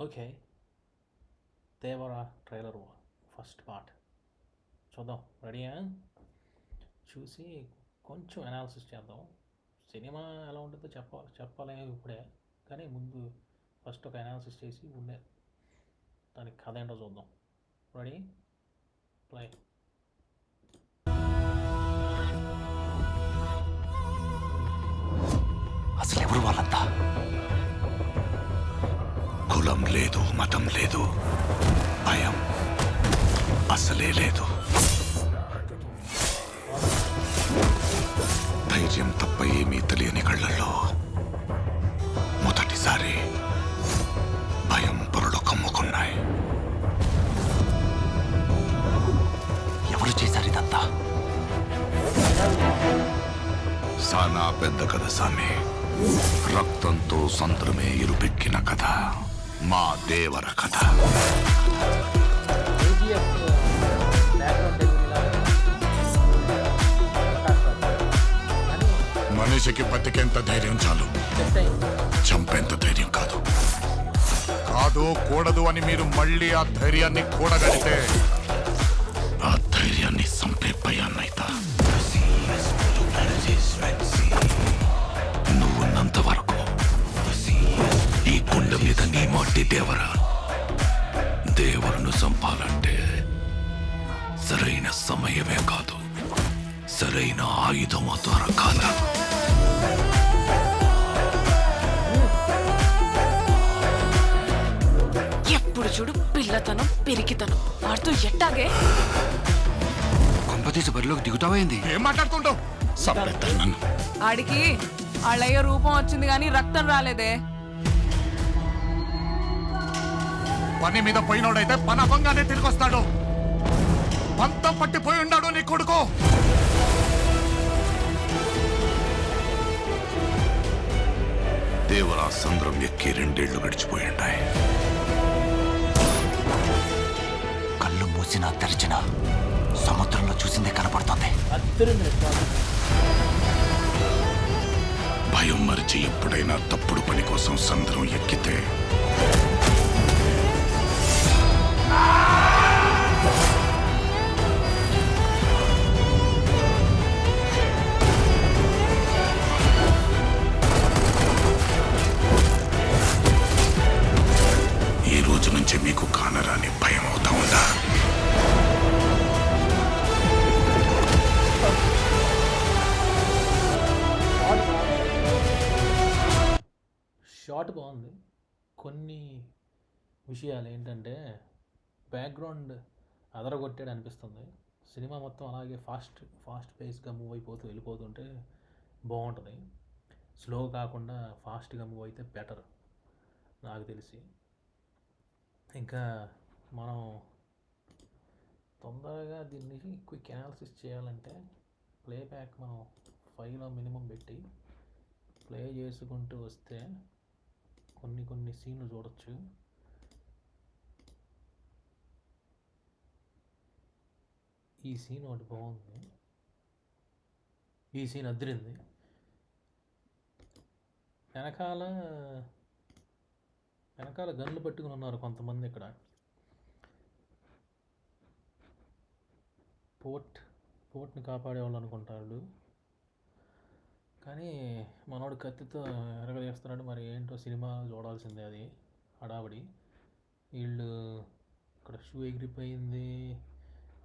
Okay. Devara trailer first part. చూద్దాం. రెడీయా? చూసి కొంచెం అనాలిసిస్ చేద్దాం. సినిమా ఎలా ఉంటుందో చెప్పాలి చెప్పాలి ఇప్పుడే. కానీ ముందు ఫస్ట్ ఒక అనాలిసిస్ చేసి ఉండే. దానికి కథ ఏంటో చూద్దాం. రెడీ? ప్లే. అసలు ఎవరు వాళ్ళంతా? కులం లేదు మతం లేదు. భయం అసలే లేదు. ధైర్యం తప్ప ఏమీ తెలియని కళ్ళల్లో మొదటిసారి భయం పొరలు కమ్ముకున్నాయి. ఎవరు చేశారు ఇదంతా? సానా పెద్ద కథ సామి. రక్తంతో సంద్రమే ఇరుపెక్కిన కథ. మా దేవర కథ. మనిషికి బతికేంత ధైర్యం చాలు. చంపేంత ధైర్యం కాదు. కాదు కూడదు అని మీరు మళ్ళీ ఆ ధైర్యాన్ని కూడగలితే ఆ ధైర్యాన్ని చంపే భయాన్నైతా. మీద నీ మట్టి దేవర? దేవులను చంపాలంటే సరైన సమయమే కాదు. సరైన ఆయుధము దొరకాల ఎప్పుడు చూడు పిల్లతనం పెరిగితనం వాడుతూ ఎట్టాగే? కొంపతీసి బరిలోకి దిగుతావైంది ఏం మాట్లాడుతుంటావు? ఆడికి అళ్ళయ్య రూపం వచ్చింది కానీ రక్తం రాలేదే. పని మీద పోయినోడైతే పని అవ్వంగానే తిరిగి వస్తాడు పంతం పట్టిపోయి ఉన్నాడు నీ కొడుకు. దేవరా సంద్రం ఎక్కి రెండేళ్ళు గడిచిపోయింటాయి కళ్ళు మూసినా తెరిచినా సముద్రంలో చూసిందే కనపడుతోంది. భయం మరిచి ఎప్పుడైనా తప్పుడు పని కోసం సంద్రం ఎక్కితే షార్ట్ బాగుంది. కొన్ని విషయాలు ఏంటంటే బ్యాక్గ్రౌండ్ అదరగొట్టాడు అనిపిస్తుంది సినిమా మొత్తం అలాగే ఫాస్ట్ ఫాస్ట్ పేస్గా మూవ్ అయిపోతూ వెళ్ళిపోతుంటే బాగుంటుంది స్లో కాకుండా ఫాస్ట్గా మూవ్ అయితే బెటర్ నాకు తెలిసి. ఇంకా మనం తొందరగా దీన్ని క్విక్ అనాలిసిస్ చేయాలంటే ప్లేబ్యాక్ మనం ఫైవ్లో మినిమం పెట్టి ప్లే చేసుకుంటూ వస్తే కొన్ని కొన్ని సీన్లు చూడొచ్చు. ఈ సీన్ ఒకటి బాగుంది. ఈ సీన్ అదిరింది. వెనకాల వెనకాల గన్లు పట్టుకుని ఉన్నారు కొంతమంది ఇక్కడ. పోర్ట్ పోర్ట్ని కాపాడేవాళ్ళు అనుకుంటారు. కానీ మనోడు కత్తితో ఎరగలేస్తున్నాడు. మరి ఏంటో సినిమా చూడాల్సిందే అది. హడావిడి. వీళ్ళు ఇక్కడ షూ ఎగిరిపోయింది.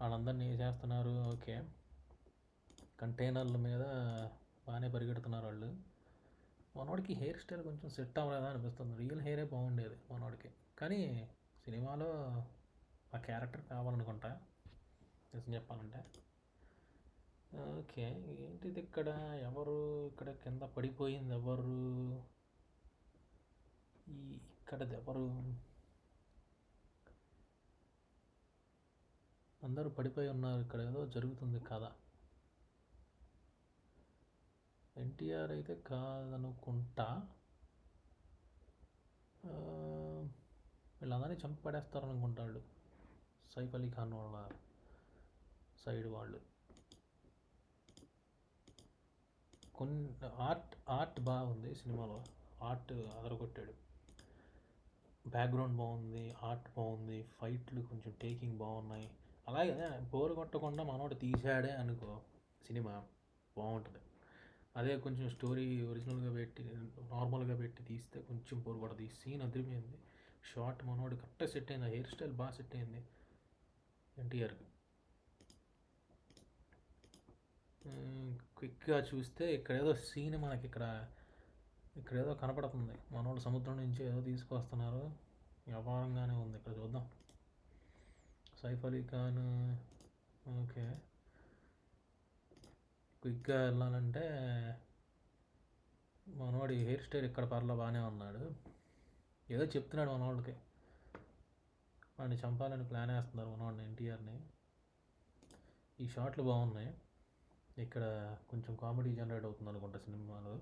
వాళ్ళందరినీ చేస్తున్నారు? ఓకే. కంటైనర్ల మీద బాగానే పరిగెడుతున్నారు వాళ్ళు. మనోడికి హెయిర్ స్టైల్ కొంచెం సెట్ అవ్వలేదా అనిపిస్తుంది. రియల్ హెయిరే బాగుండేది మనోడికి. కానీ సినిమాలో ఆ క్యారెక్టర్ కావాలనుకుంటా. నిజం చెప్పాలంటే. ఓకే. ఏంటిది ఇక్కడ? ఎవరు ఇక్కడ కింద పడిపోయింది ఎవరు? ఈ ఇక్కడది ఎవరు? అందరూ పడిపోయి ఉన్నారు ఇక్కడ ఏదో జరుగుతుంది కథ. ఎన్టీఆర్ అయితే కాదనుకుంటా. వీళ్ళందరినీ చంపి పడేస్తారు సైఫ్ అలీ ఖాన్ వాళ్ళ సైడ్ వాళ్ళు. కొన్ని ఆర్ట్ ఆర్ట్ బాగుంది సినిమాలో. ఆర్ట్ అదరగొట్టాడు. బ్యాక్గ్రౌండ్ బాగుంది ఆర్ట్ బాగుంది ఫైట్లు కొంచెం టేకింగ్ బాగున్నాయి. అలాగే బోరు కొట్టకుండా మనోడు తీసాడే అనుకో సినిమా బాగుంటుంది. అదే కొంచెం స్టోరీ ఒరిజినల్గా పెట్టి నార్మల్గా పెట్టి తీస్తే కొంచెం బోరు కొడుతుంది. ఈ సీన్ అదిరిపోయింది. షార్ట్ మనోడు కరెక్ట్గా సెట్ అయింది. హెయిర్ స్టైల్ బాగా సెట్ అయింది. ఎన్టీఆర్కి క్విక్గా చూస్తే ఇక్కడ ఏదో సీన్ మనకి ఇక్కడ ఇక్కడ ఏదో కనపడుతుంది. మనోడు సముద్రం నుంచి ఏదో తీసుకొస్తున్నారు వ్యాపారంగానే ఉంది. ఇక్కడ చూద్దాం. సైఫ్ అలీ ఖాన్ ఓకే. క్విక్గా వెళ్ళాలంటే మనవాడి హెయిర్ స్టైల్ ఇక్కడ పర్లో బాగానే ఉన్నాడు. ఏదో చెప్తున్నాడు మనవాడికి. వాడిని చంపాలని ప్లాన్ వేస్తున్నారు మనవాడిని ఎన్టీఆర్ని. ఈ షాట్లు బాగున్నాయి. ఇక్కడ కొంచెం కామెడీ జనరేట్ అవుతుంది అనుకుంటా సినిమాలో.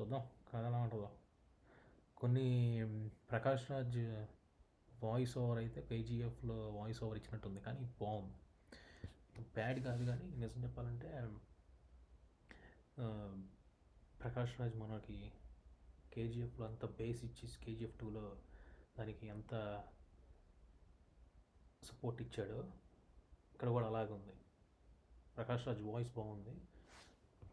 చూద్దాం కథ ఎలా ఉంటుందో కొన్ని ప్రకాష్ రాజ్ వాయిస్ ఓవర్ అయితే కేజీఎఫ్లో వాయిస్ ఓవర్ ఇచ్చినట్టుంది కానీ బాగుంది. బ్యాడ్ కాదు కానీ నిజం చెప్పాలంటే ప్రకాష్ రాజ్ మనకి కేజీఎఫ్లో అంత బేస్ ఇచ్చి కేజీఎఫ్ టూలో దానికి ఎంత సపోర్ట్ ఇచ్చాడో. ఇక్కడ కూడా అలాగే ఉంది. ప్రకాష్ రాజ్ వాయిస్ బాగుంది.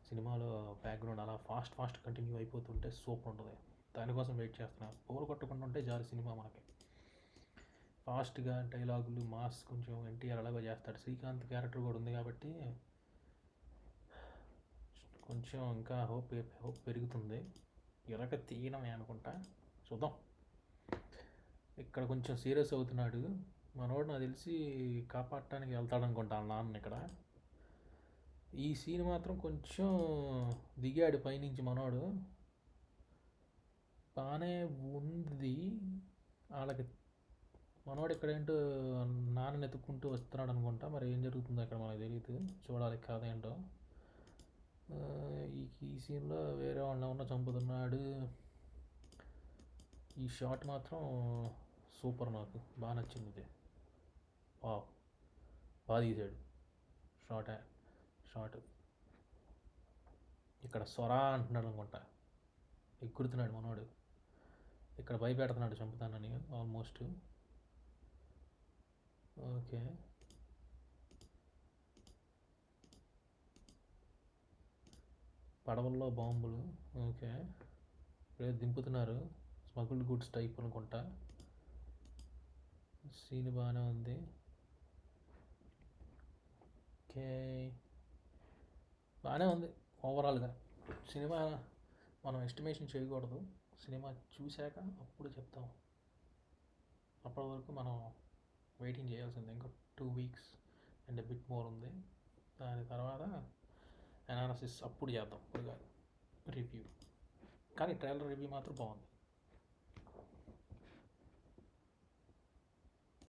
సినిమాలో బ్యాక్గ్రౌండ్ అలా ఫాస్ట్ ఫాస్ట్ కంటిన్యూ అయిపోతుంటే సూపర్ ఉంటుంది. దానికోసం వెయిట్ చేస్తున్నా. పోరు కొట్టకుండా ఉంటే జారి సినిమా మనకి. ఫాస్ట్గా డైలాగులు మాస్ కొంచెం ఎన్టీఆర్ అలాగే చేస్తాడు. శ్రీకాంత్ క్యారెక్టర్ కూడా ఉంది కాబట్టి కొంచెం ఇంకా హోప్ హోప్ పెరుగుతుంది. ఇలాగ తీయడమే అనుకుంటా. చూద్దాం. ఇక్కడ కొంచెం సీరియస్ అవుతున్నాడు. మనోడు నాకు తెలిసి కాపాడటానికి వెళ్తాడు అనుకుంటా నాన్న ఇక్కడ. ఈ సీన్ మాత్రం కొంచెం దిగాడు పైనుంచి మనోడు. బాగానే ఉంది. వాళ్ళకి మనోడు ఇక్కడ ఏంటో నాన్నని ఎత్తుక్కుంటూ వస్తున్నాడు అనుకుంటా. మరి ఏం జరుగుతుందో ఇక్కడ మనకు తెలియదు చూడాలి కాదేంటో ఈ సీన్లో వేరే వాళ్ళని ఉన్న చంపుతున్నాడు. ఈ షాట్ మాత్రం సూపర్ నాకు. బాగా నచ్చింది ఇది. వావ్. బాగా తీసాడు. షార్ట్ షార్ట్ ఇక్కడ స్వరా అంటున్నాడు అనుకుంటా. ఎక్కుడుతున్నాడు మనోడు. ఇక్కడ భయపెడుతున్నాడు చంపుతానని ఆల్మోస్ట్. ఓకే. పడవల్లో బాంబులు. ఓకే. ఇప్పుడే దింపుతున్నారు. స్మగుల్డ్ గుడ్స్ టైప్ అనుకుంటా. సీన్ బాగానే ఉంది. ఓకే. బాగానే ఉంది. ఓవరాల్గా సినిమా మనం ఎస్టిమేషన్ చేయకూడదు. సినిమా చూశాక అప్పుడు చెప్తాం. అప్పటి వరకు మనం వెయిటింగ్ చేయాల్సిందే ఇంకా two weeks and bit more ఉంది. దాని తర్వాత అనాలసిస్ అప్పుడు చేద్దాం. ఇప్పుడు కాదు రివ్యూ కానీ ట్రైలర్ రివ్యూ మాత్రం బాగుంది.